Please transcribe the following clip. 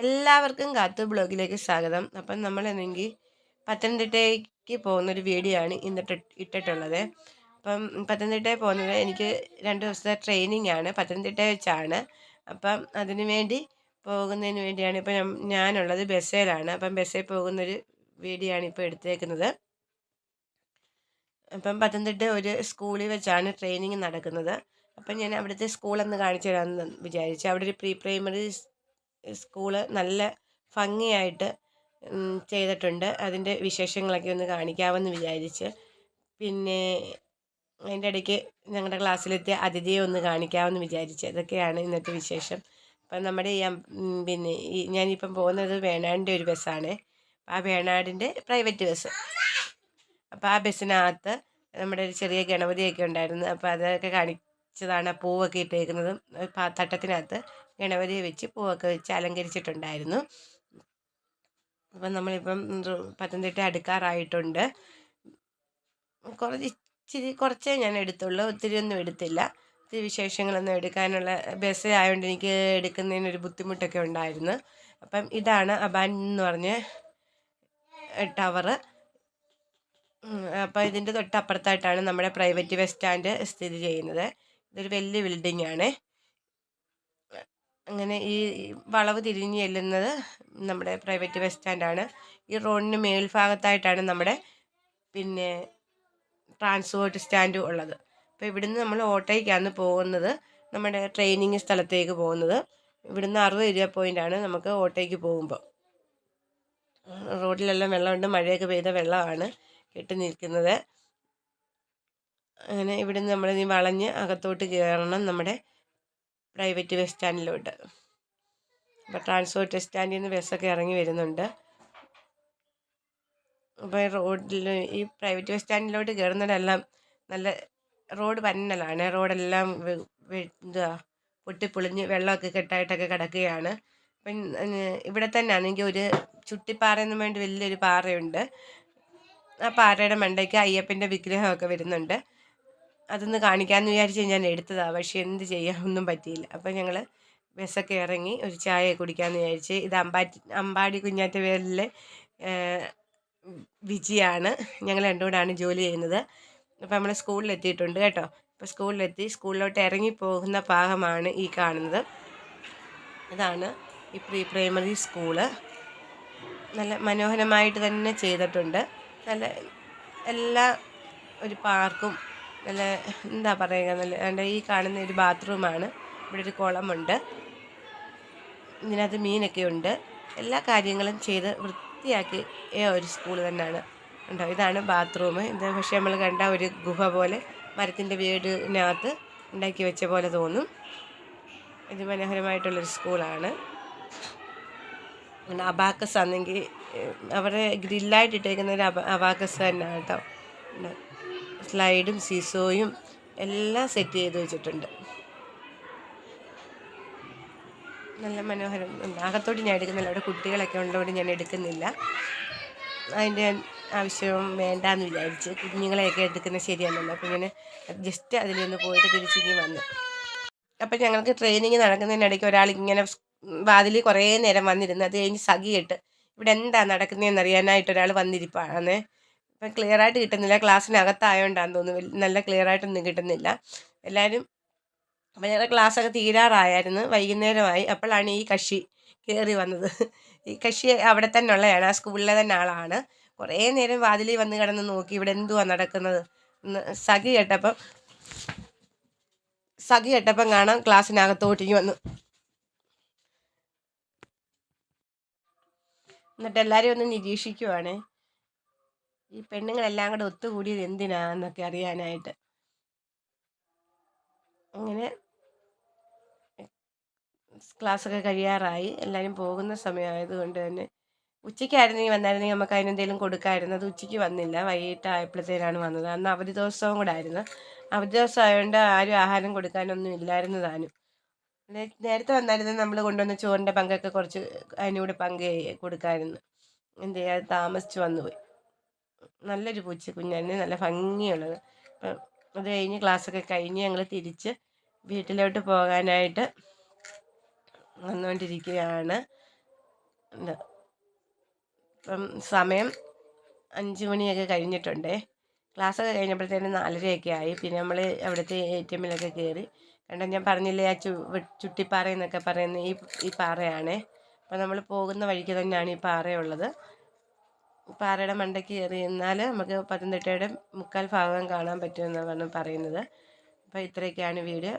എല്ലാവർക്കും കാത്തു ബ്ലോഗിലേക്ക് സ്വാഗതം. അപ്പം നമ്മൾ എന്നെങ്കിൽ പത്തനംതിട്ടയ്ക്ക് പോകുന്നൊരു വീഡിയോ ആണ് ഇന്നിട്ട് ഇട്ടിട്ടുള്ളത്. അപ്പം പത്തനംതിട്ടയിൽ പോകുന്നത് എനിക്ക് രണ്ട് ദിവസത്തെ ട്രെയിനിങ് ആണ്. പത്തനംതിട്ട വെച്ചാണ്. അപ്പം അതിനു വേണ്ടി പോകുന്നതിന് വേണ്ടിയാണ് ഇപ്പം ഞാനുള്ളത് ബസ്സിലാണ്. അപ്പം ബസ്സിൽ പോകുന്നൊരു വീഡിയോ ആണ് ഇപ്പോൾ എടുത്തേക്കുന്നത്. അപ്പം പത്തനംതിട്ട ഒരു സ്കൂളിൽ വെച്ചാണ് ട്രെയിനിങ് നടക്കുന്നത്. അപ്പം ഞാൻ അവിടുത്തെ സ്കൂളൊന്ന് കാണിച്ചു തരാമെന്ന് വിചാരിച്ചു അവിടെ ഒരു പ്രീ പ്രൈമറി സ്കൂൾ നല്ല ഭംഗിയായിട്ട് ചെയ്തിട്ടുണ്ട്. അതിന്റെ വിശേഷങ്ങളൊക്കെ ഒന്ന് കാണിക്കാമെന്ന് വിചാരിച്ച്. പിന്നെ അതിന്റെ ഇടയ്ക്ക് ഞങ്ങളുടെ ക്ലാസ്സിലെത്തിയ അതിഥിയെ ഒന്ന് കാണിക്കാമെന്ന് വിചാരിച്ച്. അതൊക്കെയാണ് ഇന്നത്തെ വിശേഷം. അപ്പം നമ്മുടെ ഈ പിന്നെ ഈ ഞാനിപ്പം പോകുന്നത് വേണാടിന്റെ ഒരു ബസ്സാണ്. ആ വേണാടിന്റെ പ്രൈവറ്റ് ബസ് അപ്പോൾ ആ ബസ്സിനകത്ത് നമ്മുടെ ഒരു ചെറിയ ഗണപതിയൊക്കെ ഉണ്ടായിരുന്നു. അപ്പോൾ അതൊക്കെ കാണിച്ചതാണ് പൂവൊക്കെ ഇട്ടേക്കുന്നതും. തട്ടത്തിനകത്ത്. ഗണപതിയെ വെച്ച് പൂവൊക്കെ വെച്ച് അലങ്കരിച്ചിട്ടുണ്ടായിരുന്നു. അപ്പം നമ്മളിപ്പം പത്തനംതിട്ട അടുക്കാറായിട്ടുണ്ട്. കുറച്ച് ഇച്ചിരി കുറച്ചേ ഞാൻ എടുത്തുള്ളൂ. ഒത്തിരി ഒന്നും എടുത്തില്ല. ഒത്തിരി വിശേഷങ്ങളൊന്നും എടുക്കാനുള്ള ബസ് ആയതുകൊണ്ട് എനിക്ക് എടുക്കുന്നതിനൊരു ബുദ്ധിമുട്ടൊക്കെ ഉണ്ടായിരുന്നു. അപ്പം ഇതാണ് അബാൻ എന്ന് പറഞ്ഞ ടവറ് അപ്പം ഇതിന്റെ തൊട്ടപ്പുറത്തായിട്ടാണ് നമ്മുടെ പ്രൈവറ്റ് ബസ് സ്റ്റാൻഡ് സ്ഥിതി ചെയ്യുന്നത്. ഇതൊരു വലിയ ബിൽഡിംഗ് ആണ്. അങ്ങനെ ഈ വളവ് തിരിഞ്ഞ് ചെല്ലുന്നത് നമ്മുടെ പ്രൈവറ്റ് ബസ് സ്റ്റാൻഡാണ്. ഈ റോഡിന് മേൽഭാഗത്തായിട്ടാണ് നമ്മുടെ പിന്നെ ട്രാൻസ്പോർട്ട് സ്റ്റാൻഡ് ഉള്ളത്. അപ്പോൾ ഇവിടുന്ന് നമ്മൾ ഓട്ടോയ്ക്കാണ് പോകുന്നത്. നമ്മുടെ ട്രെയിനിങ് സ്ഥലത്തേക്ക് പോകുന്നത്. ഇവിടുന്ന് അറുപത് രൂപ പോയിന്റാണ് നമുക്ക് ഓട്ടോയ്ക്ക് പോകുമ്പോൾ റോഡിലെല്ലാം വെള്ളമുണ്ട്. മഴയൊക്കെ പെയ്ത വെള്ളമാണ് കെട്ടി നിൽക്കുന്നത്. അങ്ങനെ ഇവിടുന്ന് നമ്മൾ ഇനി വളഞ്ഞ് അകത്തോട്ട് കയറണം. നമ്മുടെ പ്രൈവറ്റ് ബസ് സ്റ്റാൻഡിലോട്ട് അപ്പോൾ ട്രാൻസ്പോർട്ട് സ്റ്റാൻഡിൽ നിന്ന് ബസ്സൊക്കെ ഇറങ്ങി വരുന്നുണ്ട്. അപ്പോൾ റോഡിൽ ഈ പ്രൈവറ്റ് ബസ് സ്റ്റാൻഡിലോട്ട് കയറുന്നതെല്ലാം നല്ല റോഡ് പന്നലാണ്. റോഡെല്ലാം എന്താ പൊട്ടിപ്പൊളിഞ്ഞ് വെള്ളമൊക്കെ കെട്ടായിട്ടൊക്കെ കിടക്കുകയാണ്. അപ്പം ഇവിടെ തന്നെ ആണെങ്കിൽ ഒരു ചുട്ടിപ്പാറയെന്ന് വേണ്ടി വലിയൊരു പാറയുണ്ട്. ആ പാറയുടെ മണ്ടയ്ക്ക് അയ്യപ്പന്റെ വിഗ്രഹമൊക്കെ വരുന്നുണ്ട്. അതൊന്ന് കാണിക്കാമെന്ന് വിചാരിച്ച് ഞാൻ എടുത്തതാണ് പക്ഷേ എന്ത് ചെയ്യാൻ ഒന്നും പറ്റിയില്ല. അപ്പം ഞങ്ങൾ ബസ്സൊക്കെ ഇറങ്ങി ഒരു ചായ കുടിക്കാമെന്ന് വിചാരിച്ച് ഇത് അമ്പാറ്റി അമ്പാടി കുഞ്ഞാറ്റ പേരിലെ വിജിയാണ്. ഞങ്ങൾ രണ്ടുകൂടാണ് ജോലി ചെയ്യുന്നത്. അപ്പോൾ നമ്മൾ സ്കൂളിലെത്തിയിട്ടുണ്ട് കേട്ടോ. അപ്പോൾ സ്കൂളിലെത്തി സ്കൂളിലോട്ട് ഇറങ്ങി പോകുന്ന ഭാഗമാണ് ഈ കാണുന്നത്. ഇതാണ് ഈ പ്രീ പ്രൈമറി സ്കൂൾ. നല്ല മനോഹരമായിട്ട് തന്നെ ചെയ്തിട്ടുണ്ട്. നല്ല എല്ലാ ഒരു പാർക്കും നല്ല എന്താ പറയുക നല്ല എന്റെ ഈ കാണുന്ന ഒരു ബാത്റൂമാണ്. ഇവിടെ ഒരു കുളമുണ്ട്. ഇതിനകത്ത് മീനൊക്കെ ഉണ്ട്. എല്ലാ കാര്യങ്ങളും ചെയ്ത് വൃത്തിയാക്കി ഒരു സ്കൂൾ തന്നെയാണ്. ഉണ്ടോ ഇതാണ് ബാത്റൂം ഇത് പക്ഷേ നമ്മൾ കണ്ട ഒരു ഗുഹ പോലെ മരത്തിന്റെ വീടിനകത്ത് ഉണ്ടാക്കി വെച്ച പോലെ തോന്നും. ഇത് മനോഹരമായിട്ടുള്ളൊരു സ്കൂളാണ് അബാക്കസ് ആണെങ്കിൽ അവരെ ഗ്രില്ലായിട്ട് ഇട്ടേക്കുന്ന ഒരു അബാക്കസ് തന്നെയാണ് കേട്ടോ. സ്ലൈഡും സീസോയും എല്ലാം സെറ്റ് ചെയ്ത് വെച്ചിട്ടുണ്ട്. നല്ല മനോഹരം. അകത്തോട്ട് ഞാൻ എടുക്കുന്നില്ല. അവിടെ കുട്ടികളൊക്കെ ഉള്ളതുകൊണ്ട് ഞാൻ എടുക്കുന്നില്ല. അതിന്റെ ആവശ്യവും വേണ്ടാന്ന് വിചാരിച്ച് കുഞ്ഞുങ്ങളെയൊക്കെ എടുക്കുന്നത് ശരിയല്ലല്ലോ അപ്പോൾ ഇങ്ങനെ ജസ്റ്റ് അതിലൊന്ന് പോയിട്ട് തിരിച്ചിങ്ങി വന്നു. അപ്പം ഞങ്ങൾക്ക് ട്രെയിനിങ് നടക്കുന്നതിനിടയ്ക്ക് ഒരാൾ ഇങ്ങനെ വാതിൽ കുറേ നേരം വന്നിരുന്നു. അത് കഴിഞ്ഞ് സഖിയിട്ട് ഇവിടെ എന്താ നടക്കുന്നതെന്ന് അറിയാനായിട്ട് ഒരാൾ വന്നിരിപ്പാണ്. ഇപ്പം ക്ലിയർ ആയിട്ട് കിട്ടുന്നില്ല. ക്ലാസ്സിനകത്തായോണ്ടാന്ന് തോന്നുന്നു. നല്ല ക്ലിയർ ആയിട്ടൊന്നും കിട്ടുന്നില്ല. എല്ലാവരും അപ്പം ഞങ്ങളുടെ ക്ലാസ്സൊക്കെ തീരാറായിരുന്നു. വൈകുന്നേരമായി. അപ്പോഴാണ് ഈ കക്ഷി കയറി വന്നത്. ഈ കക്ഷി അവിടെ തന്നെ ഉള്ളതാണ് ആ സ്കൂളിലെ തന്നെ ആളാണ്. കുറേ നേരം വാതിലിൽ വന്ന് കിടന്ന് നോക്കി ഇവിടെ എന്തുവാ നടക്കുന്നത് സഖി കേട്ടപ്പം സഖി കേട്ടപ്പം കാണാം ക്ലാസ്സിനകത്തോട്ടേക്ക് വന്നു എന്നിട്ട് എല്ലാവരും ഒന്ന് നിരീക്ഷിക്കുവാണ്. ഈ പെണ്ണുങ്ങളെല്ലാം കൂടെ ഒത്തുകൂടിയത് എന്തിനാന്നൊക്കെ അറിയാനായിട്ട്. അങ്ങനെ ക്ലാസ്സൊക്കെ കഴിയാറായി. എല്ലാവരും പോകുന്ന സമയമായതുകൊണ്ട് തന്നെ. ഉച്ചയ്ക്കായിരുന്നെങ്കിൽ വന്നായിരുന്നെങ്കിൽ നമുക്ക് അതിനെന്തെങ്കിലും കൊടുക്കായിരുന്നു അത് ഉച്ചയ്ക്ക് വന്നില്ല. വൈകിട്ടായപ്പോഴത്തേനാണ് വന്നത്. അന്ന് അവധി ദിവസവും കൂടെ ആയിരുന്നു. അവധി ദിവസം ആയതുകൊണ്ട് ആരും ആഹാരം കൊടുക്കാനൊന്നും ഇല്ലായിരുന്നു താനും. നേരത്തെ വന്നായിരുന്നു നമ്മൾ കൊണ്ടുവന്ന ചോറിന്റെ പങ്കൊക്കെ കുറച്ച് അതിനൂടെ പങ്ക് കൊടുക്കായിരുന്നു എന്ത് ചെയ്യാതെ താമസിച്ച് വന്നുപോയി. നല്ലൊരു പൂച്ച കുഞ്ഞാണ് നല്ല ഭംഗിയുള്ളത്. അപ്പം അത് കഴിഞ്ഞ് ക്ലാസ്സൊക്കെ കഴിഞ്ഞ് ഞങ്ങൾ തിരിച്ച് വീട്ടിലോട്ട് പോകാനായിട്ട് വന്നുകൊണ്ടിരിക്കുകയാണ് ഇപ്പം സമയം അഞ്ച് മണിയൊക്കെ കഴിഞ്ഞിട്ടുണ്ടേ. ക്ലാസ്സൊക്കെ കഴിഞ്ഞപ്പോഴത്തേനും നാലരയൊക്കെ ആയി. പിന്നെ നമ്മൾ അവിടുത്തെ എ ടി എമ്മിലൊക്കെ കയറി കണ്ട ഞാൻ പറഞ്ഞില്ലേ ആ ചു ചുട്ടിപ്പാറ എന്നൊക്കെ പറയുന്ന ഈ ഈ പാറയാണേ. അപ്പം നമ്മൾ പോകുന്ന വഴിക്ക് തന്നെയാണ് ഈ പാറയുള്ളത്. പാറയുടെ മണ്ടയ്ക്ക് കയറി നിന്നാൽ നമുക്ക് പത്തനംതിട്ടയുടെ മുക്കാൽ ഭാഗം കാണാൻ പറ്റുമെന്നാണ് പറയുന്നത്. അപ്പോൾ ഇത്രയൊക്കെയാണ് വീഡിയോ.